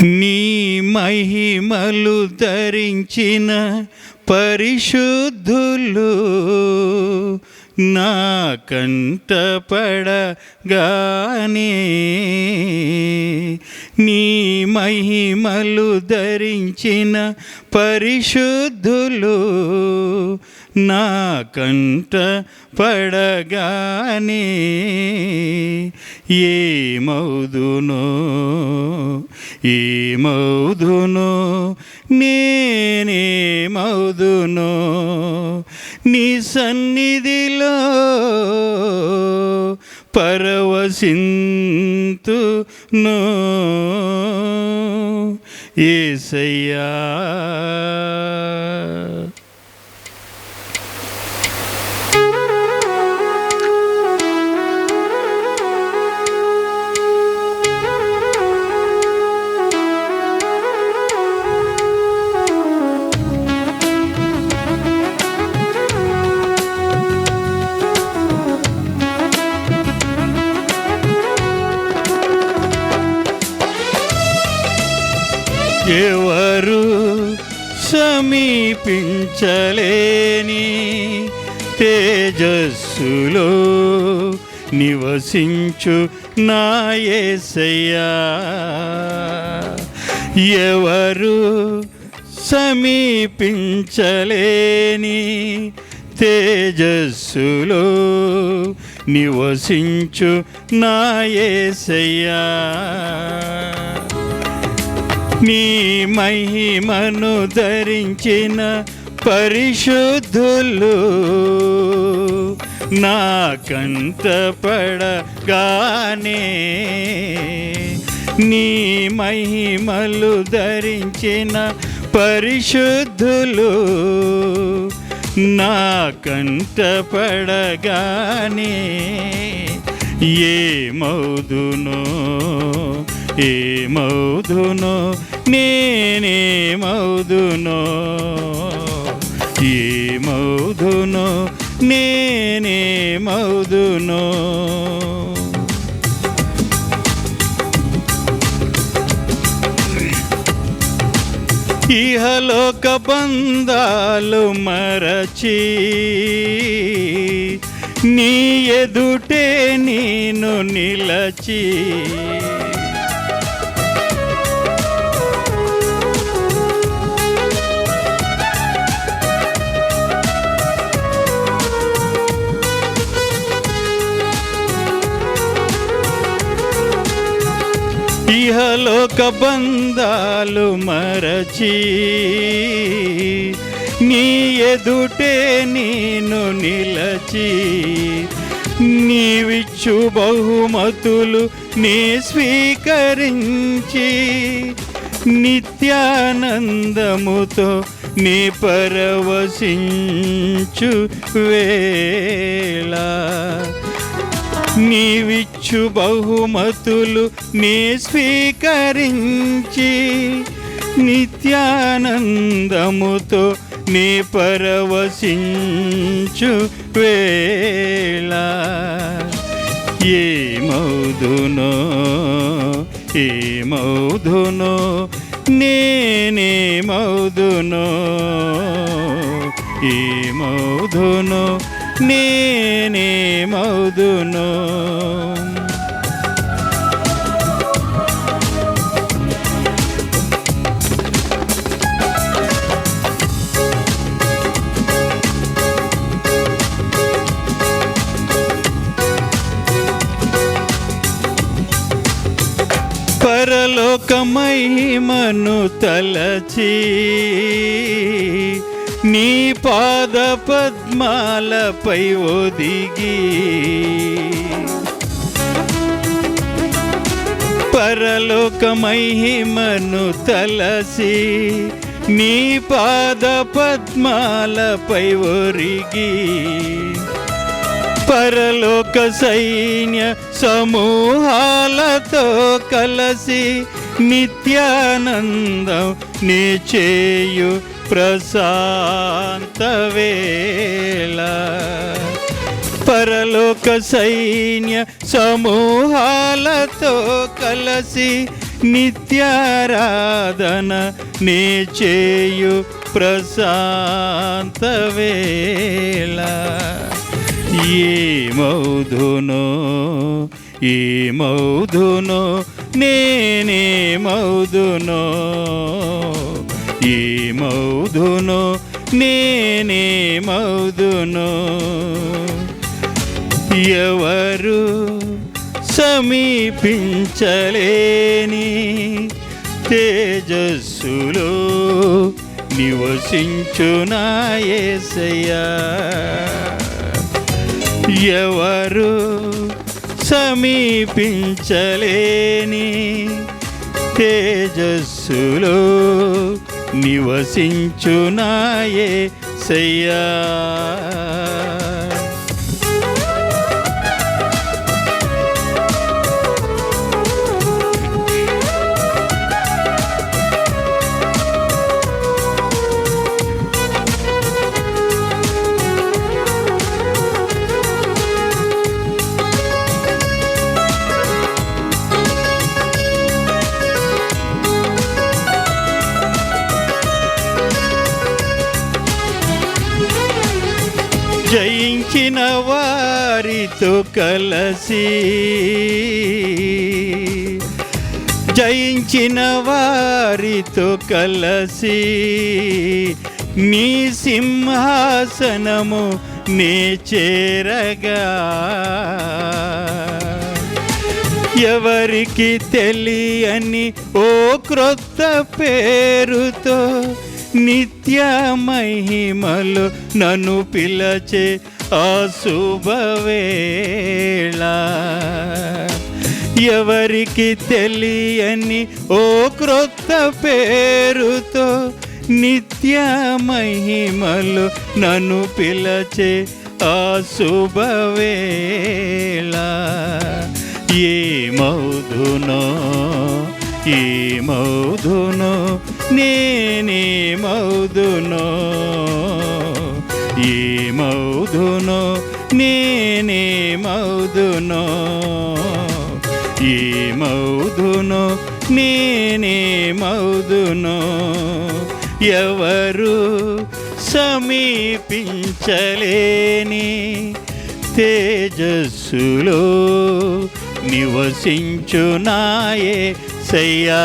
నీ మహిమలు ధరించిన పరిశుద్ధులు నా కంటపడగానే నీ మహిమలు ధరించిన పరిశుద్ధులు నా కంట పడగానే ఏ మౌదునో ఏ నీ సన్నిధిలో పరవసింతును ఏసయ్యా సమీపించలేని తేజస్సులో నివసించు నాయసయ్యా ఎవరు సమీపించలేని తేజస్సులో నివసించు నాయసయ్యా నీ మహిమను ధరించిన పరిశుద్ధులు నాకంత పడగానే నీ మహిమలు ధరించిన పరిశుద్ధులు నాకంత పడగానే ఏ ఏమవుదునో ఏ మౌదునో నేనే మౌదునో ఏ మౌదునో నేనే మౌదునో ఇహలోక బంధాలు మరచి నీ ఎదుటే నేను నిలచి ఇహలోక బంధాలు మరచి నీ ఎదుటే నేను నిలచి నీవిచ్చు బహుమతులు నీ స్వీకరించి నిత్యానందముతో నీ పరవశించు వేళ. నీవిచ్చు బహుమతులు నీ స్వీకరించి నిత్యానందముతో నీ పరవశించు వేళ. ఏమౌదునో ఏమౌదునో నేనేమౌదునో ఏమౌదునో నేనే మౌదును. పరలోకమై మను నేనే తలచి నీ పాద పద్మాలపై ఒదిగి పరలోకమహిమను తలసి నీ పాద పద్మాలపై ఒరిగి పరలోక సైన్య సమూహాలతో కలసి నిత్యానందం నీ చేయు ప్రశాంత పరలోక సైన్య సమూహాలతో కలసి నిత్యారాధన నే చేయు ప్రశాంత వేళ ఏమౌదునో ఏమౌదునో మౌధును నేనే మౌధును ఎవరు సమీపించలేని తేజస్సులో నివసించునాయసయ్యా ఎవరు సమీపించలేని తేజస్సులో నివసించునాయే సయ్యా. జయించిన వారితో కలసి జయించిన వారితో కలసి నీ సింహాసనము నే చేరగా. ఎవరికి తెలియని ఓ క్రొత్త పేరుతో నిత్య మహిమలు నన్ను పిలచే ఆ శుభవేళ ఎవరికి తెలియని ఓ క్రొత్త పేరుతో నిత్య మహిమలు నన్ను పిలచే ఆ శుభవేళ ఏమౌదునో ఏమౌదునో నేనేమౌదునో ఏమౌదునో నేనేమౌదునో ఏమౌదునో నేనేమౌదునో ఎవరు సమీపించలేని తేజస్సులో నివసించునాయే సయ్యా.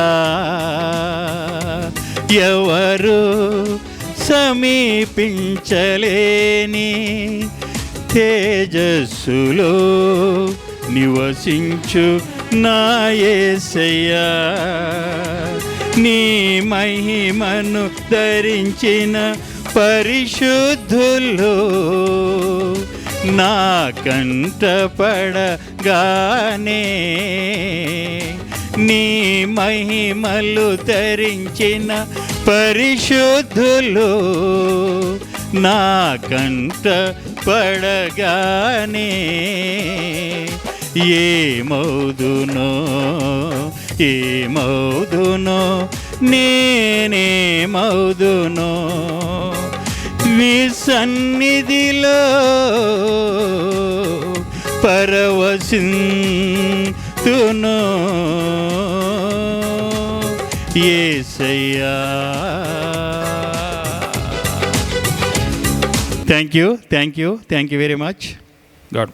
ఎవరు సమీపించలేని తేజస్సులో నివసించు నాయసయ్యా నీ మహిమను ధరించిన పరిశుద్ధులు నా కంటపడగానే నీ మహిమలు ధరించిన పరిశుద్ధులు నా కంట పడగానే ఏమౌదునో ఏమౌదునో నేనేమౌదునో నీ సన్నిధిలో ఎత్తును ఏసయ్యా. Thank you thank you thank you very much God